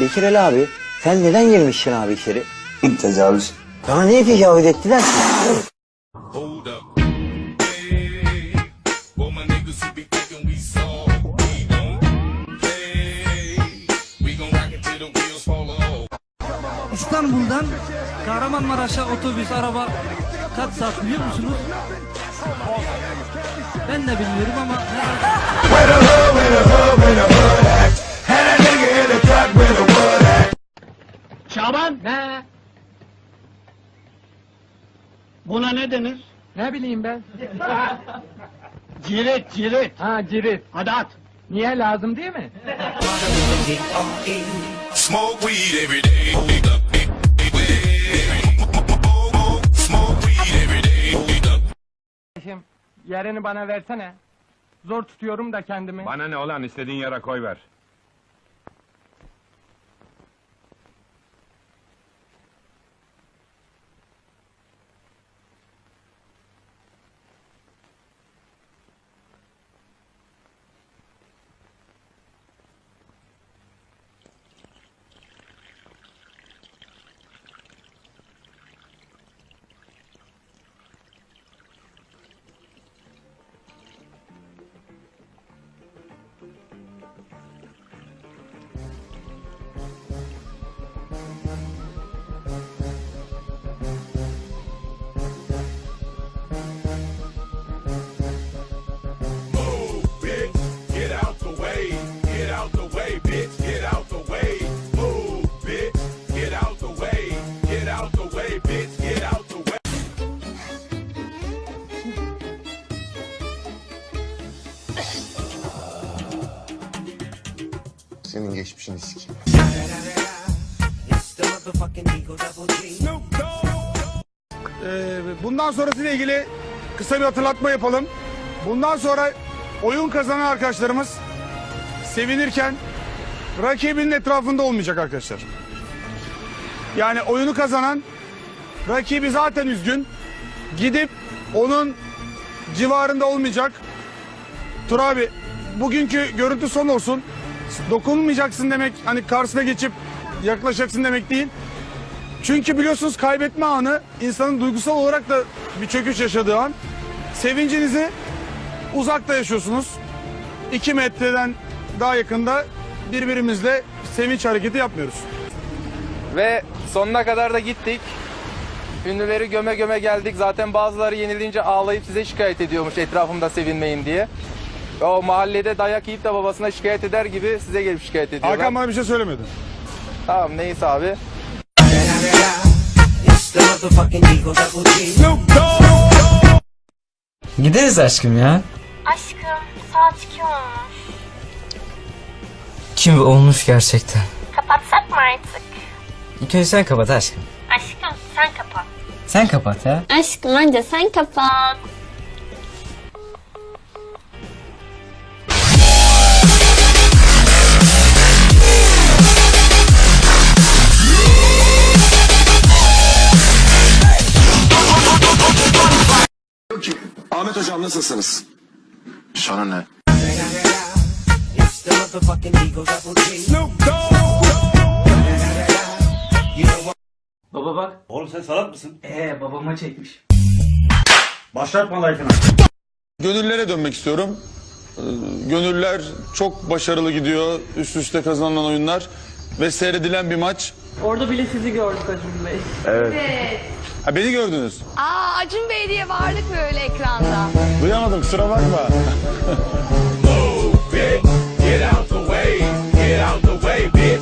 Bekir Ali abi sen neden girmişsin abi içeri? Tecavüz. Sana niye tecavüz ettiler ki? İstanbul'dan Kahramanmaraş'a otobüs, araba kaç saat biliyor musunuz? Ben de bilmiyorum ama Şaban. Ne? Buna ne denir? Ne bileyim ben. Cirit, cirit. Ha cirit. Hadi at. Niye lazım değil mi? Smoke weed every day. Smoke weed every day. Kardeşim, yerini bana versene. Zor tutuyorum da kendimi. Bana ne olan istediğin yere koy ver. Senin geçmişini sikeyim. Ee, bundan sonrasıyla ilgili kısa bir hatırlatma yapalım. Bundan sonra oyun kazanan arkadaşlarımız sevinirken rakibinin etrafında olmayacak arkadaşlar. Yani oyunu kazanan rakibi zaten üzgün. Gidip onun civarında olmayacak. Tur abi bugünkü görüntü son olsun. Dokunmayacaksın demek hani karşısına geçip yaklaşacaksın demek değil. Çünkü biliyorsunuz kaybetme anı insanın duygusal olarak da bir çöküş yaşadığı an. Sevincinizi uzakta yaşıyorsunuz. İki metreden daha yakında birbirimizle sevinç hareketi yapmıyoruz. Ve sonuna kadar da gittik. Ünlüleri göme göme geldik. Zaten bazıları yenilince ağlayıp size şikayet ediyormuş etrafımda sevinmeyin diye. O mahallede dayak yiyip de babasına şikayet eder gibi size gelip şikayet ediyorlar. Hakan bana bir şey söylemedi. Tamam neyse abi. Gideriz aşkım ya. Aşkım saat 2 olmuş. Kim olmuş gerçekten. Kapatsak mı artık? İlk önce sen kapat aşkım. Aşkım sen kapat. Sen kapat ya. Aşkım önce sen kapat. Hocam nasılsınız? Sana ne? Baba bak. Oğlum sen salak mısın? Ee babama çekmiş. Başlatma like'ına. Gönüllere dönmek istiyorum. Ee, Gönüller çok başarılı gidiyor. Üst üste kazanılan oyunlar ve seyredilen bir maç. Orada bile sizi gördük Acun Bey. Ha beni gördünüz. Aa Acun Bey diye varlık böyle ekranda. Duyamadım kusura bakma. Move it, get out the way, get out the way, bitch.